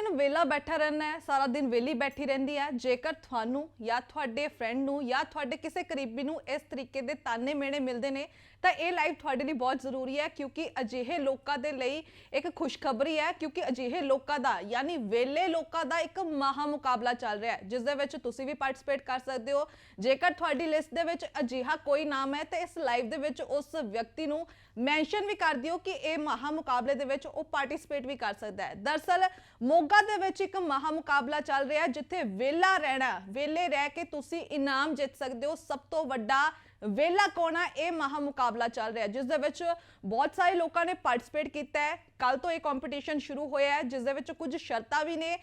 ਦਿਨ ਵਿਹਲਾ ਬੈਠਾ ਰਹਿਣਾ ਹੈ, ਸਾਰਾ ਦਿਨ ਵਿਹਲੀ ਬੈਠੀ ਰਹਿੰਦੀ ਹੈ। ਜੇਕਰ ਤੁਹਾਨੂੰ ਜਾਂ ਤੁਹਾਡੇ ਫਰੈਂਡ ਨੂੰ ਜਾਂ ਤੁਹਾਡੇ ਕਿਸੇ ਕਰੀਬੀ ਨੂੰ ਇਸ ਤਰੀਕੇ ਦੇ ਤਾਨੇ ਮੇਣੇ ਮਿਲਦੇ ਨੇ ਤਾਂ ਇਹ ਲਾਈਵ ਤੁਹਾਡੇ ਲਈ ਬਹੁਤ ਜ਼ਰੂਰੀ ਹੈ ਕਿਉਂਕਿ ਅਜਿਹੇ ਲੋਕਾਂ ਦੇ ਲਈ ਇੱਕ ਖੁਸ਼ਖਬਰੀ ਹੈ ਕਿਉਂਕਿ ਅਜਿਹੇ ਲੋਕਾਂ ਦਾ, ਯਾਨੀ ਵਿਹਲੇ ਲੋਕਾਂ ਦਾ ਇੱਕ ਮਹਾ ਮੁਕਾਬਲਾ ਚੱਲ ਰਿਹਾ ਹੈ ਜਿਸ ਦੇ ਵਿੱਚ ਤੁਸੀਂ ਵੀ ਪਾਰਟਿਸਿਪੇਟ ਕਰ ਸਕਦੇ ਹੋ। ਜੇਕਰ ਤੁਹਾਡੀ ਲਿਸਟ ਦੇ ਵਿੱਚ ਅਜਿਹਾ ਕੋਈ ਨਾਮ ਹੈ, ਤਾਂ ਇਸ ਲਾਈਵ ਦੇ ਵਿੱਚ ਉਸ ਵਿਅਕਤੀ ਨੂੰ ਮੈਂਸ਼ਨ ਵੀ ਕਰ ਦਿਓ ਕਿ ਇਹ ਮਹਾ ਮੁਕਾਬਲੇ ਦੇ ਵਿੱਚ ਉਹ ਪਾਰਟਿਸਿਪੇਟ ਵੀ ਕਰ ਸਕਦਾ ਹੈ। ਦਰਸਲ, ਮੋਗਾ ਦੇ ਵਿੱਚ ਇੱਕ ਮਹਾ ਮੁਕਾਬਲਾ ਚੱਲ ਰਿਹਾ, ਜਿੱਥੇ ਵੇਲਾ ਰਹਿਣਾ ਵੇਲੇ ਰਹਿ ਕੇ ਤੁਸੀਂ ਇਨਾਮ ਜਿੱਤ ਸਕਦੇ ਹੋ। ਸਭ ਤੋਂ ਵੱਡਾ ਵੇਲਾ ਕੋਣਾ ਇਹ ਮਹਾ ਮੁਕਾਬਲਾ ਚੱਲ ਰਿਹਾ ਜਿਸ ਦੇ ਵਿੱਚ ਬਹੁਤ ਸਾਰੇ ਲੋਕਾਂ ਨੇ ਪਾਰਟਿਸਿਪੇਟ ਕੀਤਾ ਹੈ। ਕੱਲ ਤੋਂ ਇਹ ਕੰਪੀਟੀਸ਼ਨ ਸ਼ੁਰੂ ਹੋਇਆ ਹੈ, ਜਿਸ ਦੇ ਵਿੱਚ ਕੁਝ ਸ਼ਰਤਾਂ ਵੀ ਨੇ।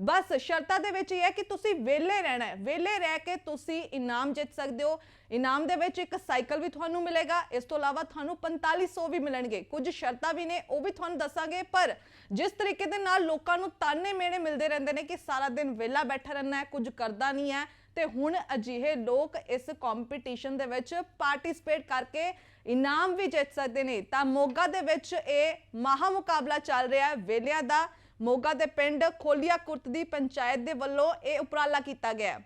ਬਸ ਸ਼ਰਤਾਂ ਦੇ ਵਿੱਚ ਇਹ ਹੈ ਕਿ ਤੁਸੀਂ ਵਿਹਲੇ ਰਹਿਣਾ ਹੈ। ਵਿਹਲੇ ਰਹਿ ਕੇ ਤੁਸੀਂ ਇਨਾਮ ਜਿੱਤ ਸਕਦੇ ਹੋ। ਇਨਾਮ ਦੇ ਵਿੱਚ ਇੱਕ ਸਾਈਕਲ ਵੀ ਤੁਹਾਨੂੰ ਮਿਲੇਗਾ। ਇਸ ਤੋਂ ਇਲਾਵਾ ਤੁਹਾਨੂੰ 4500 ਵੀ ਮਿਲਣਗੇ। ਕੁਝ ਸ਼ਰਤਾਂ ਵੀ ਨੇ, ਉਹ ਵੀ ਤੁਹਾਨੂੰ ਦੱਸਾਂਗੇ। ਪਰ ਜਿਸ ਤਰੀਕੇ ਦੇ ਨਾਲ ਲੋਕਾਂ ਨੂੰ ਤਾਨੇ ਮੇਣੇ ਮਿਲਦੇ ਰਹਿੰਦੇ ਨੇ ਕਿ ਸਾਰਾ ਦਿਨ ਵਿਹਲਾ ਬੈਠਾ ਰਹਿਣਾ ਹੈ, ਕੁਝ ਕਰਦਾ ਨਹੀਂ ਹੈ, ਤੇ ਹੁਣ ਅਜਿਹੇ ਲੋਕ ਇਸ ਕੰਪੀਟੀਸ਼ਨ ਦੇ ਵਿੱਚ ਪਾਰਟਿਸਿਪੇਟ ਕਰਕੇ ਇਨਾਮ ਵੀ ਜਿੱਤ ਸਕਦੇ ਨੇ। ਤਾਂ ਮੋਗਾ ਦੇ ਵਿੱਚ ਇਹ ਮਹਾ ਮੁਕਾਬਲਾ ਚੱਲ ਰਿਹਾ ਹੈ। ਵੇਲਿਆਂ ਦਾ ਮੋਗਾ ਦੇ ਪਿੰਡ ਖੋਲੀਆ ਕੁਰਤ ਦੀ ਪੰਚਾਇਤ ਦੇ ਵੱਲੋਂ ਇਹ ਉਪਰਾਲਾ ਕੀਤਾ ਗਿਆ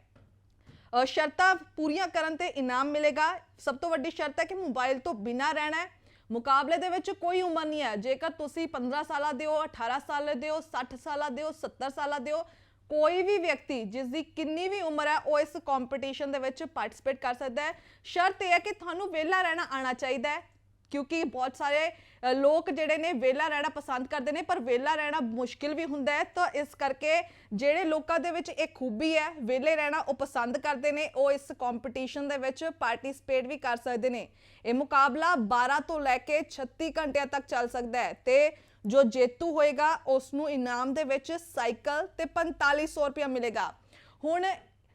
ਸ਼ਰਤਾਂ ਪੂਰੀਆਂ ਕਰਨ ਤੇ ਇਨਾਮ ਮਿਲੇਗਾ। ਸਭ ਤੋਂ ਵੱਡੀ ਸ਼ਰਤ ਹੈ ਕਿ ਮੋਬਾਈਲ ਤੋਂ ਬਿਨਾ ਰਹਿਣਾ ਹੈ। ਮੁਕਾਬਲੇ ਦੇ ਵਿੱਚ ਕੋਈ ਉਮਰ ਨਹੀਂ ਹੈ। ਜੇਕਰ ਤੁਸੀਂ 15 ਸਾਲਾਂ ਦੇ ਹੋ 18 ਸਾਲ ਦੇ ਹੋ 60 ਸਾਲਾਂ ਦੇ ਹੋ 70 ਸਾਲਾਂ ਦੇ ਹੋ, ਕੋਈ ਵੀ ਵਿਅਕਤੀ ਜਿਸ ਦੀ ਕਿੰਨੀ ਵੀ ਉਮਰ ਹੈ, ਉਹ ਇਸ ਕੰਪੀਟੀਸ਼ਨ ਦੇ ਵਿੱਚ ਪਾਰਟਿਸਿਪੇਟ ਕਰ ਸਕਦਾ ਹੈ। ਸ਼ਰਤ ਇਹ ਹੈ ਕਿ ਤੁਹਾਨੂੰ ਵਿਹਲਾ ਰਹਿਣਾ ਆਣਾ ਚਾਹੀਦਾ ਹੈ। ਕਿਉਂਕਿ ਬਹੁਤ ਸਾਰੇ ਲੋਕ ਜਿਹੜੇ ਨੇ ਵਿਹਲਾ ਰਹਿਣਾ ਪਸੰਦ ਕਰਦੇ ਨੇ, ਪਰ ਵਿਹਲਾ ਰਹਿਣਾ ਮੁਸ਼ਕਿਲ ਵੀ ਹੁੰਦਾ ਹੈ। ਤਾਂ ਇਸ ਕਰਕੇ ਜਿਹੜੇ ਲੋਕਾਂ ਦੇ ਵਿੱਚ ਇਹ ਖੂਬੀ ਹੈ, ਵਿਹਲੇ ਰਹਿਣਾ ਉਹ ਪਸੰਦ ਕਰਦੇ ਨੇ, ਉਹ ਇਸ ਕੰਪੀਟੀਸ਼ਨ ਦੇ ਵਿੱਚ ਪਾਰਟਿਸਿਪੇਟ ਵੀ ਕਰ ਸਕਦੇ ਨੇ। ਇਹ ਮੁਕਾਬਲਾ 12 ਤੋਂ ਲੈ ਕੇ 36 ਘੰਟਿਆਂ ਤੱਕ ਚੱਲ ਸਕਦਾ ਹੈ ਤੇ ਜੋ ਜੇਤੂ ਹੋਏਗਾ ਉਸ ਨੂੰ ਇਨਾਮ ਦੇ ਵਿੱਚ ਸਾਈਕਲ ਤੇ 4500 ਰੁਪਇਆ ਮਿਲੇਗਾ। ਹੁਣ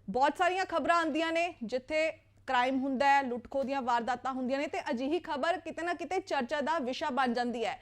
ਬਹੁਤ ਸਾਰੀਆਂ ਖਬਰਾਂ ਆਉਂਦੀਆਂ ਨੇ, ਜਿੱਥੇ ਕ੍ਰਾਈਮ ਹੁੰਦਾ ਹੈ ਲੁੱਟਖੋ ਦੀਆਂ ਵਾਰਦਾਤਾਂ ਹੁੰਦੀਆਂ ਨੇ ਤੇ ਅਜਿਹੀ ਖਬਰ ਕਿਤੇ ਨਾ ਕਿਤੇ ਚਰਚਾ ਦਾ ਵਿਸ਼ਾ ਬਣ ਜਾਂਦੀ ਹੈ।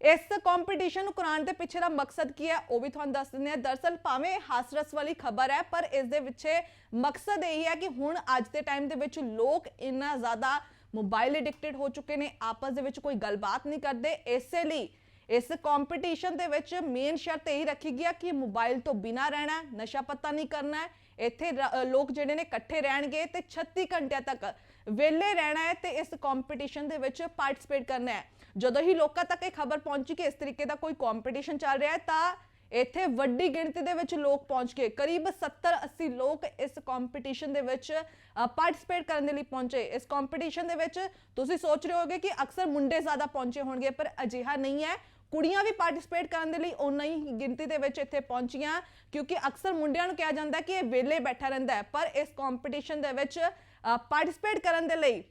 ਇਸ ਕੰਪੀਟੀਸ਼ਨ ਨੂੰ ਕਰਾਉਣ ਦੇ ਪਿੱਛੇ ਦਾ ਮਕਸਦ ਕੀ ਹੈ, ਉਹ ਵੀ ਤੁਹਾਨੂੰ ਦੱਸ ਦਿੰਦੇ ਹਾਂ। ਦਰਸਲ ਭਾਵੇਂ ਹਾਸਰਸ ਵਾਲੀ ਖਬਰ ਹੈ, ਪਰ ਇਸ ਦੇ ਪਿੱਛੇ ਮਕਸਦ ਇਹ ਹੈ ਕਿ ਹੁਣ ਅੱਜ ਦੇ ਟਾਈਮ ਦੇ ਵਿੱਚ ਲੋਕ ਇੰਨਾ ਜ਼ਿਆਦਾ ਮੋਬਾਈਲ ਐਡਿਕਟਡ ਹੋ ਚੁੱਕੇ ਨੇ, ਆਪਸ ਦੇ ਵਿੱਚ ਕੋਈ ਗੱਲਬਾਤ ਨਹੀਂ ਕਰਦੇ। ਇਸੇ ਲਈ ਇਸ ਕੰਪੀਟੀਸ਼ਨ ਦੇ ਵਿੱਚ ਮੇਨ ਸ਼ਰਤ ਇਹ ਰੱਖੀ ਗਿਆ ਕਿ ਮੋਬਾਈਲ ਤੋਂ ਬਿਨਾ ਰਹਿਣਾ, ਨਸ਼ਾ ਪੱਤਾ ਨਹੀਂ ਕਰਨਾ ਹੈ। ਇੱਥੇ ਰ- ਲੋਕ ਜਿਹੜੇ ਨੇ ਇਕੱਠੇ ਰਹਿਣਗੇ ਤੇ 36 ਘੰਟਿਆਂ ਤੱਕ ਵਿਹਲੇ ਰਹਿਣਾ ਹੈ ਤੇ ਇਸ ਕੰਪੀਟੀਸ਼ਨ ਦੇ ਵਿੱਚ ਪਾਰਟਿਸਿਪੇਟ ਕਰਨਾ ਹੈ। ਜਦੋਂ ਹੀ ਲੋਕਾਂ ਤੱਕ ਇਹ ਖਬਰ ਪਹੁੰਚੀ ਕਿ ਇਸ ਤਰੀਕੇ ਦਾ ਕੋਈ ਕੰਪੀਟੀਸ਼ਨ ਚੱਲ ਰਿਹਾ ਹੈ, ਤਾਂ ਇੱਥੇ ਵੱਡੀ ਗਿਣਤੀ ਦੇ ਵਿੱਚ ਲੋਕ ਪਹੁੰਚ ਗਏ। ਕਰੀਬ 70 80 ਲੋਕ ਇਸ ਕੰਪੀਟੀਸ਼ਨ ਦੇ ਵਿੱਚ ਪਾਰਟਿਸਿਪੇਟ ਕਰਨ ਦੇ ਲਈ ਪਹੁੰਚੇ। ਇਸ ਕੰਪੀਟੀਸ਼ਨ ਦੇ ਵਿੱਚ ਤੁਸੀਂ ਸੋਚ ਰਹੇ ਹੋਗੇ ਕਿ ਅਕਸਰ ਮੁੰਡੇ ਜ਼ਿਆਦਾ ਪਹੁੰਚੇ ਹੋਣਗੇ, ਪਰ ਅਜਿਹਾ ਨਹੀਂ ਹੈ। ਕੁੜੀਆਂ ਵੀ ਪਾਰਟਿਸਿਪੇਟ ਕਰਨ ਦੇ ਲਈ ਉਨਾ ਹੀ ਗਿਣਤੀ ਦੇ ਵਿੱਚ ਇੱਥੇ ਪਹੁੰਚੀਆਂ, ਕਿਉਂਕਿ ਅਕਸਰ ਮੁੰਡਿਆਂ ਨੂੰ ਕਿਹਾ ਜਾਂਦਾ ਕਿ ਇਹ ਵਿਹਲੇ ਬੈਠਾ ਰਹਿੰਦਾ ਹੈ, ਪਰ ਇਸ ਕੰਪੀਟੀਸ਼ਨ ਦੇ ਵਿੱਚ ਪਾਰਟਿਸਿਪੇਟ ਕਰਨ ਦੇ ਲਈ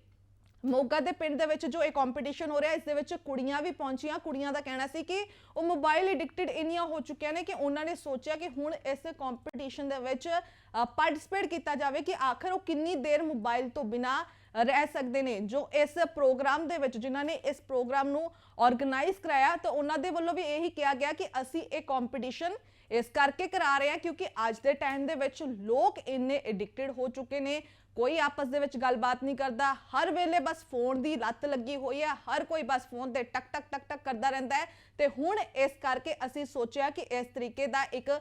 ਮੋਗਾ ਦੇ ਪਿੰਡ ਦੇ ਵਿੱਚ ਜੋ ਇਹ ਕੰਪੀਟੀਸ਼ਨ ਹੋ ਰਿਹਾ, ਇਸ ਦੇ ਵਿੱਚ ਕੁੜੀਆਂ ਵੀ ਪਹੁੰਚੀਆਂ। ਕੁੜੀਆਂ ਦਾ ਕਹਿਣਾ ਸੀ ਕਿ ਉਹ ਮੋਬਾਈਲ ਐਡਿਕਟਡ ਇੰਨੀਆਂ ਹੋ ਚੁੱਕੀਆਂ ਨੇ ਕਿ ਉਹਨਾਂ ਨੇ ਸੋਚਿਆ ਕਿ ਹੁਣ ਇਸ ਕੰਪੀਟੀਸ਼ਨ ਦੇ ਵਿੱਚ ਪਾਰਟਿਸਿਪੇਟ ਕੀਤਾ ਜਾਵੇ ਕਿ ਆਖਰ ਉਹ ਕਿੰਨੀ ਦੇਰ ਮੋਬਾਈਲ ਤੋਂ ਬਿਨਾ ਰਹਿ ਸਕਦੇ ਨੇ। ਜੋ ਇਸ ਪ੍ਰੋਗਰਾਮ ਦੇ ਵਿੱਚ ਜਿਨ੍ਹਾਂ ਨੇ ਇਸ ਪ੍ਰੋਗਰਾਮ ਨੂੰ ਆਰਗੇਨਾਈਜ਼ ਕਰਾਇਆ, ਤਾਂ ਉਹਨਾਂ ਦੇ ਵੱਲੋਂ ਵੀ ਇਹੀ ਕਿਹਾ ਗਿਆ ਕਿ ਅਸੀਂ ਇਹ ਕੰਪੀਟੀਸ਼ਨ ਇਸ ਕਰਕੇ ਕਰਾ ਰਹੇ ਹਾਂ ਕਿਉਂਕਿ ਅੱਜ ਦੇ ਟਾਈਮ ਦੇ ਵਿੱਚ ਲੋਕ ਇੰਨੇ ਐਡਿਕਟਡ ਹੋ ਚੁੱਕੇ ਨੇ। ਕੋਈ ਆਪਸ ਦੇ ਵਿੱਚ ਗੱਲਬਾਤ ਨਹੀਂ ਕਰਦਾ। ਹਰ ਵੇਲੇ ਬਸ ਫੋਨ ਦੀ ਲੱਤ ਲੱਗੀ ਹੋਈ ਹੈ। ਹਰ ਕੋਈ ਬਸ ਫੋਨ ਤੇ ਟਕ ਟਕ ਟਕ ਟਕ ਕਰਦਾ ਰਹਿੰਦਾ ਹੈ। ਤੇ ਹੁਣ ਇਸ ਕਰਕੇ ਅਸੀਂ ਸੋਚਿਆ ਕਿ ਇਸ ਤਰੀਕੇ ਦਾ ਇੱਕ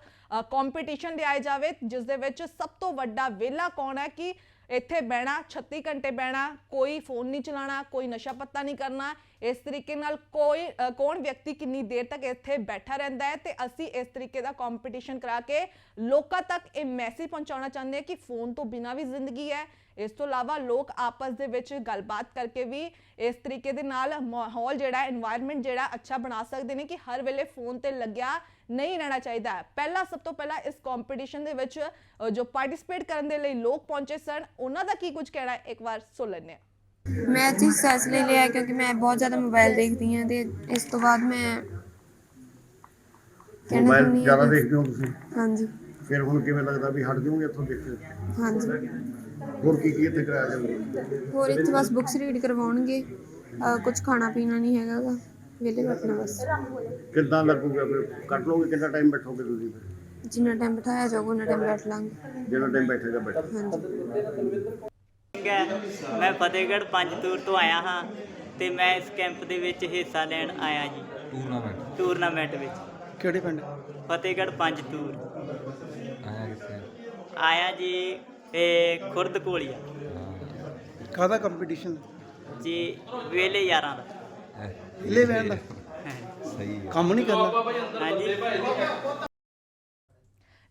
ਕੰਪੀਟੀਸ਼ਨ ਲਿਆਇਆ ਜਾਵੇ, ਜਿਸ ਦੇ ਵਿੱਚ ਸਭ ਤੋਂ ਵੱਡਾ ਵਿਹਲਾ ਕੌਣ ਹੈ ਕਿ ਇੱਥੇ ਬਹਿਣਾ 36 ਘੰਟੇ ਬਹਿਣਾ ਕੋਈ ਫੋਨ ਨਹੀਂ ਚਲਾਉਣਾ ਕੋਈ ਨਸ਼ਾ ਪੱਤਾ ਨਹੀਂ ਕਰਨਾ ਇਸ ਤਰੀਕੇ ਨਾਲ ਕੋਈ ਕੌਣ ਵਿਅਕਤੀ ਕਿੰਨੀ ਦੇਰ ਤੱਕ ਇੱਥੇ ਬੈਠਾ ਰਹਿੰਦਾ ਹੈ ਤੇ ਅਸੀਂ ਇਸ ਤਰੀਕੇ ਦਾ ਕੰਪੀਟੀਸ਼ਨ ਕਰਾ ਕੇ ਲੋਕਾਂ ਤੱਕ ਇਹ ਮੈਸੇਜ ਪਹੁੰਚਾਉਣਾ ਚਾਹੁੰਦੇ ਹਾਂ ਕਿ ਫੋਨ ਤੋਂ ਬਿਨਾ ਵੀ ਜ਼ਿੰਦਗੀ ਹੈ। ਇਸ ਤੋਂ ਇਲਾਵਾ ਲੋਕ ਆਪਸ ਦੇ ਵਿੱਚ ਗੱਲਬਾਤ ਕਰਕੇ ਵੀ ਇਸ ਤਰੀਕੇ ਦੇ ਨਾਲ ਮਾਹੌਲ ਜਿਹੜਾ ਹੈ এনवायरमेंट ਜਿਹੜਾ ਅੱਛਾ ਬਣਾ ਸਕਦੇ ਨੇ ਕਿ ਹਰ ਵੇਲੇ ਫੋਨ ਤੇ ਲੱਗਿਆ ਨਹੀਂ ਰਹਿਣਾ ਚਾਹੀਦਾ। ਪਹਿਲਾ, ਸਭ ਤੋਂ ਪਹਿਲਾਂ ਇਸ ਕੰਪੀਟੀਸ਼ਨ ਦੇ ਵਿੱਚ ਜੋ ਪਾਰਟਿਸਿਪੇਟ ਕਰਨ ਦੇ ਲਈ ਲੋਕ ਪਹੁੰਚੇ ਸਨ, ਉਹਨਾਂ ਦਾ ਕੀ ਕੁਝ ਕਹਿਣਾ ਇੱਕ ਵਾਰ ਸੁਣ ਲੈਂਦੇ ਹਾਂ। ਮੈਂ ਇਸ ਫੈਸਲੇ ਲਿਆ ਕਿਉਂਕਿ ਮੈਂ ਬਹੁਤ ਜ਼ਿਆਦਾ ਮੋਬਾਈਲ ਦੇਖਦੀ ਹਾਂ ਤੇ ਇਸ ਤੋਂ ਬਾਅਦ ਮੈਂ ਕਹਿਣਾ ਮੋਬਾਈਲ ਚਾਹੁੰਦੀ ਜ਼ਿਆਦਾ ਕਿ- ਦੇਖਦੇ ਹੋ ਤੁਸੀਂ? ਹਾਂਜੀ। ਫਿਰ ਹੁਣ ਕਿਵੇਂ ਲੱਗਦਾ ਵੀ ਹਟ ਜਾਓਗੇ ਇੱਥੋਂ ਦੇਖ ਕੇ? ਹਾਂਜੀ। ਹੋਰ ਕੀ ਕੀ ਇੱਥੇ ਕਰਾਇਆ ਜਾਂਦਾ? ਹੋਰ ਇੱਥੇ ਬਸ ਬੁੱਕਸ ਰੀਡ ਕਰਵਾਉਣਗੇ। ਕੁਝ ਖਾਣਾ ਪੀਣਾ ਨਹੀਂ ਹੈਗਾ ਗਾ। ਵਿਹਲੇ ਬੈਠਣਾ ਬਸ। ਕਿੱਦਾਂ ਲੱਗੂਗਾ ਫਿਰ? ਕੱਟ ਲਓਗੇ? ਕਿੰਨਾ ਟਾਈਮ ਬੈਠੋਗੇ ਤੁਸੀਂ ਫਿਰ? ਜਿੰਨਾ ਟਾਈਮ ਬਿਠਾਇਆ ਜਾਊਗਾ ਉਹਨਾਂ ਟਾਈਮ ਬੈਠ ਲਾਂਗੇ। ਜਿੰਨਾ ਟਾਈਮ ਬੈਠੇਗਾ ਬੈਠੋ। ਹਾਂਜੀ। ਸਿੰਘ ਹੈ। ਮੈਂ ਫਤਿਹਗੜ੍ਹ ਪੰਜਤੂਰ ਤੋਂ ਆਇਆ ਹਾਂ ਤੇ ਮੈਂ ਇਸ ਕੈਂਪ ਦੇ ਵਿੱਚ ਹਿੱਸਾ ਲੈਣ ਆਇਆ ਜੀ। ਟੂਰਨਾਮੈਂਟ ਟੂਰਨਾਮੈਂਟ ਵਿੱਚ। ਕਿਹੜੇ ਪਿੰਡ? ਫਤਿਹਗੜ੍ਹ ਪੰਜ ਤੂਰ ਆਇਆ ਕਿੱਥੇ? ਆਇਆ ਜੀ ਇਹ ਖੁਰਦ ਕੋਲੀਆ ਕਾਹਦਾ ਕੰਪੀਟੀਸ਼ਨ ਜੀ ਵੇਲੇ ਯਾਰਾਂ ਦਾ। ਇਲੇ ਵੈਨ ਦਾ। ਸਹੀ ਹੈ। ਕੰਮ ਨਹੀਂ ਕਰਨਾ। ਹਾਂਜੀ।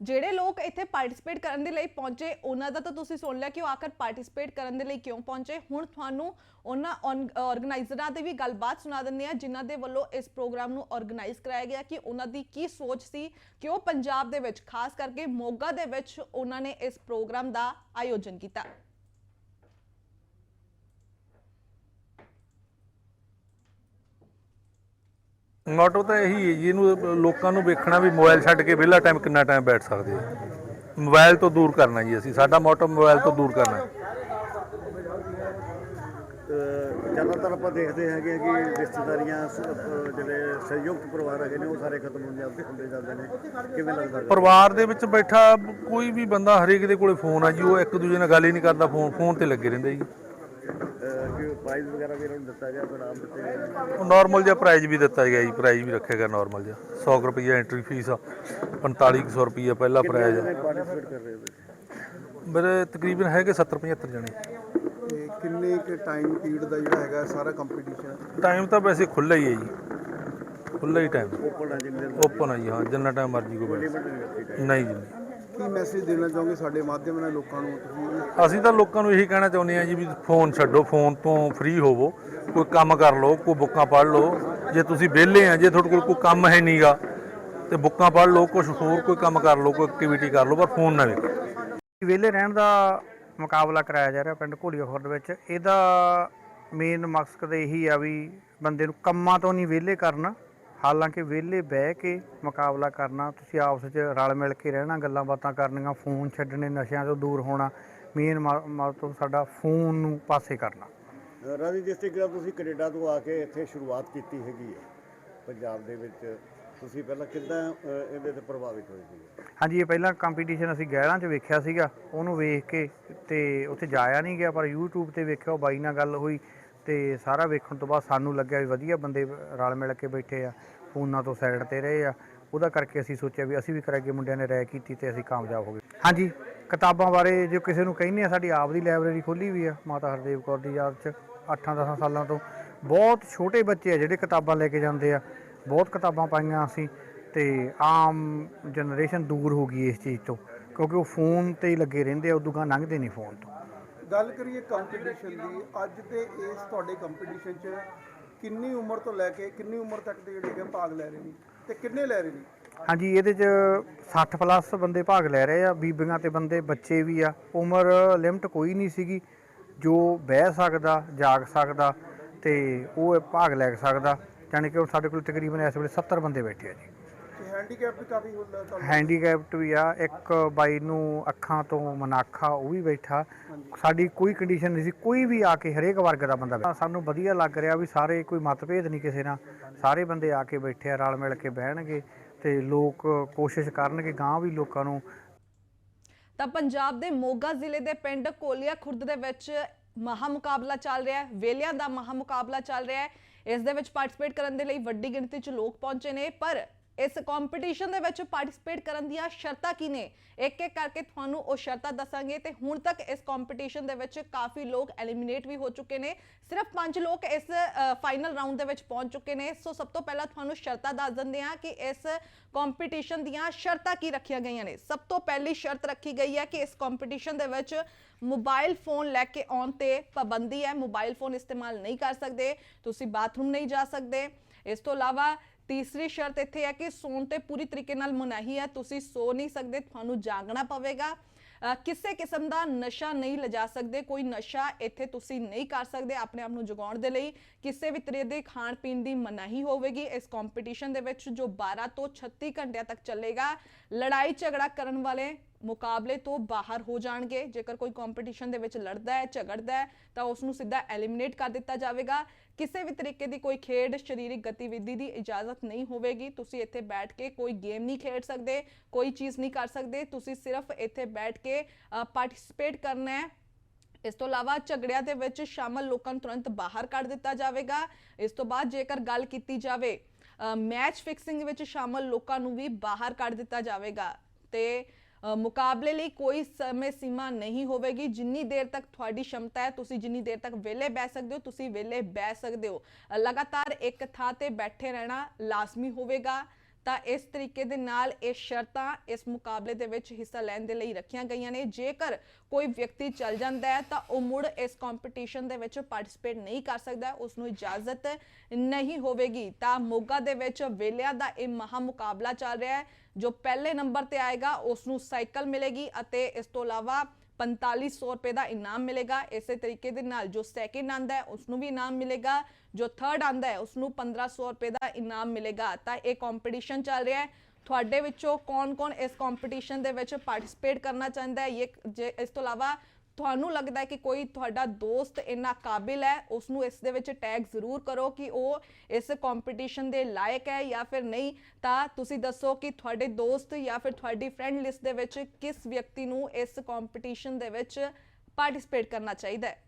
ਜਿਹੜੇ ਲੋਕ ਇੱਥੇ ਪਾਰਟਿਸਿਪੇਟ ਕਰਨ ਦੇ ਲਈ ਪਹੁੰਚੇ, ਉਹਨਾਂ ਦਾ ਤਾਂ ਤੁਸੀਂ ਸੁਣ ਲਿਆ ਕਿ ਉਹ ਆਖਰ ਪਾਰਟਿਸਿਪੇਟ ਕਰਨ ਦੇ ਲਈ ਕਿਉਂ ਪਹੁੰਚੇ? ਹੁਣ ਤੁਹਾਨੂੰ ਉਹਨਾਂ ਆਰਗੇਨਾਈਜ਼ਰਾਂ 'ਤੇ ਵੀ ਗੱਲਬਾਤ ਸੁਣਾ ਦਿੰਦੇ ਆ ਜਿਨ੍ਹਾਂ ਦੇ ਵੱਲੋਂ ਇਸ ਪ੍ਰੋਗਰਾਮ ਨੂੰ ਆਰਗੇਨਾਈਜ਼ ਕਰਾਇਆ ਗਿਆ ਕਿ ਉਹਨਾਂ ਦੀ ਕੀ ਸੋਚ ਸੀ ਕਿ ਉਹ ਪੰਜਾਬ ਦੇ ਵਿੱਚ, ਖਾਸ ਕਰਕੇ ਮੋਗਾ ਦੇ ਵਿੱਚ ਉਹਨਾਂ ਨੇ ਇਸ ਪ੍ਰੋਗਰਾਮ ਦਾ ਆਯੋਜਨ ਕੀਤਾ। ਮੋਟੋ ਤਾਂ ਇਹੀ ਹੈ ਜੀ ਇਹਨੂੰ ਲੋਕਾਂ ਨੂੰ ਵੇਖਣਾ ਵੀ ਮੋਬਾਈਲ ਛੱਡ ਕੇ ਵਿਹਲਾ ਟਾਈਮ ਕਿੰਨਾ ਟਾਈਮ ਬੈਠ ਸਕਦੇ ਆ। ਮੋਬਾਈਲ ਤੋਂ ਦੂਰ ਕਰਨਾ ਜੀ ਅਸੀਂ ਸਾਡਾ ਮੋਟੋ ਮੋਬਾਈਲ ਤੋਂ ਦੂਰ ਕਰਨਾ। ਜ਼ਿਆਦਾਤਰ ਆਪਾਂ ਦੇਖਦੇ ਹੈਗੇ ਆ ਕਿ ਰਿਸ਼ਤੇਦਾਰੀਆਂ ਜਿਹੜੇ ਸੰਯੁਕਤ ਪਰਿਵਾਰ ਹੈਗੇ ਨੇ ਉਹ ਸਾਰੇ ਖਤਮ ਹੁੰਦੇ ਜਾਂਦੇ ਹੁੰਦੇ ਜਾਂਦੇ ਨੇ। ਕਿਵੇਂ ਲੱਗਦਾ ਪਰਿਵਾਰ ਦੇ ਵਿੱਚ ਬੈਠਾ ਕੋਈ ਵੀ ਬੰਦਾ ਹਰੇਕ ਦੇ ਕੋਲੇ ਫੋਨ ਆ ਜੀ ਉਹ ਇੱਕ ਦੂਜੇ ਨਾਲ ਗੱਲ ਹੀ ਨਹੀਂ ਕਰਦਾ ਫੋਨ ਫੋਨ ਤੇ ਲੱਗੇ ਰਹਿੰਦੇ ਜੀ। ਕਿ ਪ੍ਰਾਈਜ਼ ਵਗੈਰਾ ਵੀ ਇਹਨਾਂ ਨੂੰ ਦਿੱਤਾ ਗਿਆ ਆਮ ਦਿੱਤੇ ਗਏ ਉਹ ਨਾਰਮਲ ਜਿਹਾ ਪ੍ਰਾਈਜ਼ ਵੀ ਦਿੱਤਾ ਗਿਆ ਜੀ ਪ੍ਰਾਈਜ਼ ਵੀ ਰੱਖਿਆ ਗਿਆ ਨਾਰਮਲ ਜਿਹਾ। 100 ਰੁਪਏ ਐਂਟਰੀ ਫੀਸ ਆ 4500 ਰੁਪਏ ਪਹਿਲਾ ਪ੍ਰਾਈਜ਼ ਨੇ ਪਾਰਟਿਸਿਪੇਟ ਕਰ ਰਹੇ ਹੋ ਮੇਰੇ ਤਕਰੀਬਨ ਹੈਗੇ 70 75 ਜਣੇ। ਤੇ ਕਿੰਨੇ ਕੁ ਟਾਈਮ ਪੀਰੀਅਡ ਦਾ ਜਿਹੜਾ ਹੈਗਾ ਸਾਰਾ ਕੰਪੀਟੀਸ਼ਨ ਟਾਈਮ ਤਾਂ ਵੈਸੇ ਖੁੱਲ੍ਹਾ ਹੀ ਹੈ ਜੀ। ਖੁੱਲ੍ਹਾ ਹੀ ਟਾਈਮ ਓਪਨ ਹੈ ਜਿੰਨੇ ਓਪਨ ਹੈ ਜੀ ਹਾਂ ਜਿੰਨਾ ਟਾਈਮ ਮਰਜ਼ੀ ਕੋਈ ਬੈਠ। ਨਹੀਂ ਜੀ ਨਹੀਂ। ਕੀ ਮੈਸੇਜ ਦੇਣਾ ਚਾਹੋਗੇ ਸਾਡੇ ਮਾਧਿਅਮ ਨਾਲ ਲੋਕਾਂ ਨੂੰ ਤੁਸੀਂ? ਅਸੀਂ ਤਾਂ ਲੋਕਾਂ ਨੂੰ ਇਹੀ ਕਹਿਣਾ ਚਾਹੁੰਦੇ ਹਾਂ ਜੀ ਵੀ ਫੋਨ ਛੱਡੋ, ਫੋਨ ਤੋਂ ਫ੍ਰੀ ਹੋਵੋ, ਕੋਈ ਕੰਮ ਕਰ ਲਓ, ਕੋਈ ਬੁੱਕਾਂ ਪੜ੍ਹ ਲਓ। ਜੇ ਤੁਸੀਂ ਵਿਹਲੇ ਆ, ਜੇ ਤੁਹਾਡੇ ਕੋਲ ਕੋਈ ਕੰਮ ਹੈ ਨਹੀਂਗਾ ਤੇ ਬੁੱਕਾਂ ਪੜ੍ਹ ਲਓ ਕੁਝ ਹੋਰ ਕੋਈ ਕੰਮ ਕਰ ਲਓ, ਕੋਈ ਐਕਟੀਵਿਟੀ ਕਰ ਲਓ, ਪਰ ਫੋਨ ਨਾ ਵੇਖੋ। ਵਿਹਲੇ ਰਹਿਣ ਦਾ ਮੁਕਾਬਲਾ ਕਰਾਇਆ ਜਾ ਰਿਹਾ ਪਿੰਡ ਘੋਲੀਆ ਖੁਰਦ ਵਿੱਚ। ਇਹਦਾ ਮੇਨ ਮਕਸਦ ਇਹੀ ਆ ਵੀ ਬੰਦੇ ਨੂੰ ਕੰਮਾਂ ਤੋਂ ਨਹੀਂ ਵਿਹਲੇ ਕਰਨਾ, ਹਾਲਾਂਕਿ ਵਿਹਲੇ ਬਹਿ ਕੇ ਮੁਕਾਬਲਾ ਕਰਨਾ, ਤੁਸੀਂ ਆਪਸ ਵਿੱਚ ਰਲ ਮਿਲ ਕੇ ਰਹਿਣਾ, ਗੱਲਾਂ ਬਾਤਾਂ ਕਰਨੀਆਂ, ਫੋਨ ਛੱਡਣੇ, ਨਸ਼ਿਆਂ ਤੋਂ ਦੂਰ ਹੋਣਾ ਮੇਨ ਮਤਲਬ ਸਾਡਾ ਫੋਨ ਨੂੰ ਪਾਸੇ ਕਰਨਾ। ਰਾਜੀ ਜਿਸ ਤਰੀਕੇ ਤੁਸੀਂ ਕੈਨੇਡਾ ਤੋਂ ਆ ਕੇ ਇੱਥੇ ਸ਼ੁਰੂਆਤ ਕੀਤੀ ਹੈਗੀ ਹੈ ਪੰਜਾਬ ਦੇ ਵਿੱਚ ਤੁਸੀਂ ਪਹਿਲਾਂ ਕਿੱਦਾਂ ਇਹਦੇ ਤੇ ਪ੍ਰਭਾਵਿਤ ਹੋਏ ਸੀ ਹਾਂਜੀ ਇਹ ਪਹਿਲਾਂ ਕੰਪੀਟੀਸ਼ਨ ਅਸੀਂ ਗਹਿਰਾਂ 'ਚ ਵੇਖਿਆ ਸੀਗਾ ਉਹਨੂੰ ਵੇਖ ਕੇ ਤੇ ਉੱਥੇ ਜਾਇਆ ਨਹੀਂ ਗਿਆ ਪਰ YouTube ਤੇ ਵੇਖਿਆ ਉਹ ਬਾਈ ਨਾਲ ਗੱਲ ਹੋਈ ਤੇ ਸਾਰਾ ਵੇਖਣ ਤੋਂ ਬਾਅਦ ਸਾਨੂੰ ਲੱਗਿਆ ਵੀ ਵਧੀਆ ਬੰਦੇ ਰਲ ਮਿਲ ਕੇ ਬੈਠੇ ਆ ਫੋਨਾਂ ਤੋਂ ਸਾਈਡ ਤੇ ਰਹੇ ਆ। ਉਹਦਾ ਕਰਕੇ ਅਸੀਂ ਸੋਚਿਆ ਵੀ ਅਸੀਂ ਵੀ ਕਰਾਂਗੇ ਮੁੰਡਿਆਂ ਨੇ ਰਾਇ ਕੀਤੀ ਤੇ ਅਸੀਂ ਕਾਮਯਾਬ ਹੋ ਗਏ। ਹਾਂਜੀ। ਕਿਤਾਬਾਂ ਬਾਰੇ ਜੇ ਕਿਸੇ ਨੂੰ ਕਹਿੰਦੇ ਆ, ਸਾਡੀ ਆਪ ਦੀ ਲਾਇਬ੍ਰੇਰੀ ਖੋਲੀ ਵੀ ਆ, ਮਾਤਾ ਹਰਦੇਵ ਕੌਰ ਦੀ ਯਾਦ 'ਚ 8-10 ਸਾਲਾਂ ਤੋਂ। ਬਹੁਤ ਛੋਟੇ ਬੱਚੇ ਆ ਜਿਹੜੇ ਕਿਤਾਬਾਂ ਲੈ ਕੇ ਜਾਂਦੇ ਆ। ਬਹੁਤ ਕਿਤਾਬਾਂ ਪਾਈਆਂ ਅਸੀਂ ਤੇ ਆਮ ਜਨਰੇਸ਼ਨ ਦੂਰ ਹੋ ਗਈ ਇਸ ਚੀਜ਼ ਤੋਂ, ਕਿਉਂਕਿ ਉਹ ਫੋਨ ਤੇ ਹੀ ਲੱਗੇ ਰਹਿੰਦੇ ਆ, ਉਦੋਂ ਗਾਂ ਲੰਘਦੇ ਨਹੀਂ ਫੋਨ ਤੋਂ। ਗੱਲ ਕਰੀਏ ਕੰਪੀਟੀਸ਼ਨ ਦੀ, ਅੱਜ ਦੇ ਇਸ ਤੁਹਾਡੇ ਕੰਪੀਟੀਸ਼ਨ 'ਚ ਕਿੰਨੀ ਉਮਰ ਤੋਂ ਲੈ ਕੇ, ਕਿੰਨੀ ਉਮਰ ਤੱਕ ਦੇ ਜਿਹੜੇ ਭਾਗ ਲੈ ਰਹੇ ਨੇ ਤੇ ਕਿੰਨੇ ਲੈ ਰਹੇ ਨੇ? ਹਾਂਜੀ ਇਹਦੇ 'ਚ 60 ਪਲੱਸ ਬੰਦੇ ਭਾਗ ਲੈ ਰਹੇ ਆ ਬੀਬੀਆਂ ਤੇ ਬੰਦੇ ਬੱਚੇ ਵੀ ਆ। ਉਮਰ ਲਿਮਟ ਕੋਈ ਨਹੀਂ ਸੀਗੀ। ਜੋ ਬਹਿ ਸਕਦਾ ਜਾਗ ਸਕਦਾ ਤੇ ਉਹ ਭਾਗ ਲੈ ਸਕਦਾ। ਯਾਨੀ ਕਿ ਸਾਡੇ ਕੋਲ ਤਕਰੀਬਨ ਇਸ ਵੇਲੇ 70 ਬੰਦੇ ਬੈਠੇ ਆ ਜੀ। ਤੇ ਹੈਂਡੀਕੈਪ ਵੀ ਕਾਫੀ ਹੁੰਦਾ ਤੁਹਾਨੂੰ? ਹੈਂਡੀਕੈਪਟ ਵੀ ਆ। ਇੱਕ ਬਾਈ ਨੂੰ ਅੱਖਾਂ ਤੋਂ ਮਨਾਖਾ ਉਹ ਵੀ ਬੈਠਾ। ਸਾਡੀ ਕੋਈ ਕੰਡੀਸ਼ਨ ਨਹੀਂ ਸੀ। ਕੋਈ ਵੀ ਆ ਕੇ ਹਰੇਕ ਵਰਗ ਦਾ ਬੰਦਾ ਬੈਠਾ। ਸਾਨੂੰ ਵਧੀਆ ਲੱਗ ਰਿਹਾ ਵੀ ਸਾਰੇ ਕੋਈ ਮਤਭੇਦ ਨਹੀਂ ਕਿਸੇ ਨਾਲ। ਸਾਰੇ ਬੰਦੇ ਆ ਕੇ ਬੈਠੇ ਆ ਰਲ ਮਿਲ ਕੇ ਬਹਿਣਗੇ। ਤੇ ਲੋਕ ਕੋਸ਼ਿਸ਼ ਕਰਨਗੇ ਗਾਂ ਵੀ ਲੋਕਾਂ ਨੂੰ। ਤਾਂ ਪੰਜਾਬ ਦੇ ਮੋਗਾ ਜ਼ਿਲ੍ਹੇ ਦੇ ਪਿੰਡ ਕੋਲੀਆ ਖੁਰਦ ਦੇ ਵਿੱਚ ਮਹਾ ਮੁਕਾਬਲਾ ਚੱਲ ਰਿਹਾ ਹੈ। ਵੇਲਿਆਂ ਦਾ ਮਹਾ ਮੁਕਾਬਲਾ ਚੱਲ ਰਿਹਾ ਹੈ। ਇਸ ਦੇ ਵਿੱਚ ਪਾਰਟਿਸਿਪੇਟ ਕਰਨ ਦੇ ਲਈ ਵੱਡੀ ਗਿਣਤੀ 'ਚ ਲੋਕ ਪਹੁੰਚੇ ਨੇ, ਪਰ ਇਸ ਕੰਪੀਟੀਸ਼ਨ ਦੇ ਵਿੱਚ ਪਾਰਟਿਸਿਪੇਟ ਕਰਨ ਦੀਆਂ ਸ਼ਰਤਾਂ ਕੀ ਨੇ? ਇੱਕ ਇੱਕ ਕਰਕੇ ਤੁਹਾਨੂੰ ਉਹ ਸ਼ਰਤਾਂ ਦੱਸਾਂਗੇ ਤੇ ਹੁਣ ਤੱਕ ਇਸ ਕੰਪੀਟੀਸ਼ਨ ਦੇ ਵਿੱਚ ਕਾਫੀ ਲੋਕ ਐਲੀਮੀਨੇਟ ਵੀ ਹੋ ਚੁੱਕੇ ਨੇ। ਸਿਰਫ 5 ਲੋਕ ਇਸ ਫਾਈਨਲ ਰਾਉਂਡ ਦੇ ਵਿੱਚ ਪਹੁੰਚ ਚੁੱਕੇ ਨੇ। ਸੋ ਸਭ ਤੋਂ ਪਹਿਲਾਂ ਤੁਹਾਨੂੰ ਸ਼ਰਤਾਂ ਦੱਸ ਦਿੰਦੇ ਹਾਂ ਕਿ ਇਸ ਕੰਪੀਟੀਸ਼ਨ ਦੀਆਂ ਸ਼ਰਤਾਂ ਕੀ ਰੱਖੀਆਂ ਗਈਆਂ ਨੇ। ਸਭ ਤੋਂ ਪਹਿਲੀ ਸ਼ਰਤ ਰੱਖੀ ਗਈ ਹੈ ਕਿ ਇਸ ਕੰਪੀਟੀਸ਼ਨ ਦੇ ਵਿੱਚ ਮੋਬਾਈਲ ਫੋਨ ਲੈ ਕੇ ਆਉਣ ਤੇ ਪਾਬੰਦੀ ਹੈ। ਮੋਬਾਈਲ ਫੋਨ ਇਸਤੇਮਾਲ ਨਹੀਂ ਕਰ ਸਕਦੇ। ਤੁਸੀਂ ਬਾਥਰੂਮ ਨਹੀਂ ਜਾ ਸਕਦੇ। ਇਸ ਤੋਂ ਇਲਾਵਾ ਤੀਸਰੀ ਸ਼ਰਤ ਇੱਥੇ ਹੈ ਕਿ ਸੌਣ ਤੇ ਪੂਰੀ ਤਰੀਕੇ ਨਾਲ ਮਨਾਹੀ ਹੈ। ਤੁਸੀਂ ਸੋ ਨਹੀਂ ਸਕਦੇ, ਤੁਹਾਨੂੰ ਜਾਗਣਾ ਪਵੇਗਾ। ਕਿਸੇ ਕਿਸਮ ਦਾ ਨਸ਼ਾ ਨਹੀਂ ਲਿਜਾ ਸਕਦੇ। ਕੋਈ ਨਸ਼ਾ ਇੱਥੇ ਤੁਸੀਂ ਨਹੀਂ ਕਰ ਸਕਦੇ ਆਪਣੇ ਆਪ ਨੂੰ ਜਗਾਉਣ ਦੇ ਲਈ। ਕਿਸੇ ਵੀ ਤਰ੍ਹਾਂ ਦੇ ਖਾਣ ਪੀਣ ਦੀ ਮਨਾਹੀ ਹੋਵੇਗੀ। ਇਸ ਕੰਪੀਟੀਸ਼ਨ ਦੇ ਵਿੱਚ ਜੋ 12 ਤੋਂ 36 ਘੰਟਿਆਂ ਤੱਕ ਚੱਲੇਗਾ, ਲੜਾਈ ਝਗੜਾ ਕਰਨ ਵਾਲੇ ਮੁਕਾਬਲੇ ਤੋਂ ਬਾਹਰ ਹੋ ਜਾਣਗੇ। ਜੇਕਰ ਕੋਈ ਕੰਪੀਟੀਸ਼ਨ ਦੇ ਵਿੱਚ ਲੜਦਾ ਹੈ, ਝਗੜਦਾ ਹੈ, ਤਾਂ ਉਸ ਨੂੰ ਸਿੱਧਾ ਐਲੀਮੀਨੇਟ ਕਰ ਦਿੱਤਾ ਜਾਵੇਗਾ। ਕਿਸੇ ਵੀ ਤਰੀਕੇ ਦੀ ਕੋਈ ਖੇਡ, ਸਰੀਰਕ ਗਤੀਵਿਧੀ ਦੀ ਇਜਾਜ਼ਤ ਨਹੀਂ ਹੋਵੇਗੀ। ਤੁਸੀਂ ਇੱਥੇ ਬੈਠ ਕੇ ਕੋਈ ਗੇਮ ਨਹੀਂ ਖੇਡ ਸਕਦੇ, ਕੋਈ ਚੀਜ਼ ਨਹੀਂ ਕਰ ਸਕਦੇ। ਤੁਸੀਂ ਸਿਰਫ ਇੱਥੇ ਬੈਠ ਕੇ ਪਾਰਟਿਸਿਪੇਟ ਕਰਨਾ ਹੈ। ਇਸ ਤੋਂ ਇਲਾਵਾ ਝਗੜਿਆਂ ਦੇ ਵਿੱਚ ਸ਼ਾਮਲ ਲੋਕਾਂ ਨੂੰ ਤੁਰੰਤ ਬਾਹਰ ਕੱਢ ਦਿੱਤਾ ਜਾਵੇਗਾ। ਇਸ ਤੋਂ ਬਾਅਦ ਜੇਕਰ ਗੱਲ ਕੀਤੀ ਜਾਵੇ ਮੈਚ ਫਿਕਸਿੰਗ ਵਿੱਚ ਸ਼ਾਮਲ ਲੋਕਾਂ ਨੂੰ ਵੀ ਬਾਹਰ ਕੱਢ ਦਿੱਤਾ ਜਾਵੇਗਾ। ਤੇ ਮੁਕਾਬਲੇ ਲਈ ਕੋਈ ਸਮੇਂ ਸੀਮਾ ਨਹੀਂ ਹੋਵੇਗੀ। ਜਿੰਨੀ ਦੇਰ ਤੱਕ ਤੁਹਾਡੀ ਸ਼ਮਤਾ ਹੈ, ਤੁਸੀਂ ਜਿੰਨੀ ਦੇਰ ਤੱਕ ਵਿਹਲੇ ਬਹਿ ਸਕਦੇ ਹੋ, ਤੁਸੀਂ ਵਿਹਲੇ ਬਹਿ ਸਕਦੇ ਹੋ। ਲਗਾਤਾਰ ਇੱਕ ਥਾਂ ਤੇ ਬੈਠੇ ਰਹਿਣਾ ਲਾਜ਼ਮੀ ਹੋਵੇਗਾ। ਤਾਂ ਇਸ ਤਰੀਕੇ ਦੇ ਨਾਲ ਇਹ ਸ਼ਰਤਾਂ ਇਸ ਮੁਕਾਬਲੇ ਦੇ ਵਿੱਚ ਹਿੱਸਾ ਲੈਣ ਦੇ ਲਈ ਰੱਖੀਆਂ ਗਈਆਂ ਨੇ। ਜੇਕਰ ਕੋਈ ਵਿਅਕਤੀ ਚੱਲ ਜਾਂਦਾ ਹੈ, ਤਾਂ ਉਹ ਮੁੜ ਇਸ ਕੰਪੀਟੀਸ਼ਨ ਦੇ ਵਿੱਚ ਪਾਰਟਿਸਿਪੇਟ ਨਹੀਂ ਕਰ ਸਕਦਾ ਉਸ ਨੂੰ ਇਜਾਜ਼ਤ ਨਹੀਂ ਹੋਵੇਗੀ। ਤਾਂ ਮੋਗਾ ਦੇ ਵਿੱਚ ਵੇਲਿਆਂ ਦਾ ਇਹ ਮਹਾ ਮੁਕਾਬਲਾ ਚੱਲ ਰਿਹਾ ਹੈ, ਜੋ ਪਹਿਲੇ ਨੰਬਰ ਤੇ ਆਏਗਾ ਉਸ ਨੂੰ ਸਾਈਕਲ ਮਿਲੇਗੀ ਅਤੇ ਇਸ ਤੋਂ ਇਲਾਵਾ 4500 ਰੁਪਏ ਦਾ ਇਨਾਮ ਮਿਲੇਗਾ। ਇਸੇ ਤਰੀਕੇ ਦੇ ਨਾਲ ਜੋ ਸੈਕਿੰਡ ਆਂਦਾ ਹੈ ਉਸ ਨੂੰ ਵੀ ਇਨਾਮ ਮਿਲੇਗਾ। ਜੋ ਥਰਡ ਆਂਦਾ ਹੈ ਉਸ ਨੂੰ 1500 ਰੁਪਏ ਦਾ ਇਨਾਮ ਮਿਲੇਗਾ। ਤਾਂ ਇਹ ਕੰਪੀਟੀਸ਼ਨ ਚੱਲ ਰਿਹਾ ਹੈ। ਤੁਹਾਡੇ ਵਿੱਚੋਂ ਕੌਣ-ਕੌਣ ਇਸ ਕੰਪੀਟੀਸ਼ਨ ਦੇ ਵਿੱਚ ਪਾਰਟਿਸਿਪੇਟ ਕਰਨਾ ਚਾਹੁੰਦਾ ਹੈ? ਇਹ ਜੇ ਇਸ ਤੋਂ ਇਲਾਵਾ ਤੁਹਾਨੂੰ ਲੱਗਦਾ ਹੈ ਕਿ ਕੋਈ ਤੁਹਾਡਾ ਦੋਸਤ ਇੰਨਾ ਕਾਬਿਲ ਹੈ ਉਸ ਨੂੰ ਇਸ ਦੇ ਵਿੱਚ ਟੈਗ ਜ਼ਰੂਰ ਕਰੋ ਕਿ ਉਹ ਇਸ ਕੰਪੀਟੀਸ਼ਨ ਦੇ ਲਾਇਕ ਹੈ ਜਾਂ ਫਿਰ ਨਹੀਂ। ਤਾਂ ਤੁਸੀਂ ਦੱਸੋ ਕਿ ਤੁਹਾਡੇ ਦੋਸਤ ਜਾਂ ਫਿਰ ਤੁਹਾਡੀ ਫਰੈਂਡ ਲਿਸਟ ਦੇ ਵਿੱਚ ਕਿਸ ਵਿਅਕਤੀ ਨੂੰ ਇਸ ਕੰਪੀਟੀਸ਼ਨ ਦੇ ਵਿੱਚ ਪਾਰਟਿਸਿਪੇਟ ਕਰਨਾ ਚਾਹੀਦਾ ਹੈ?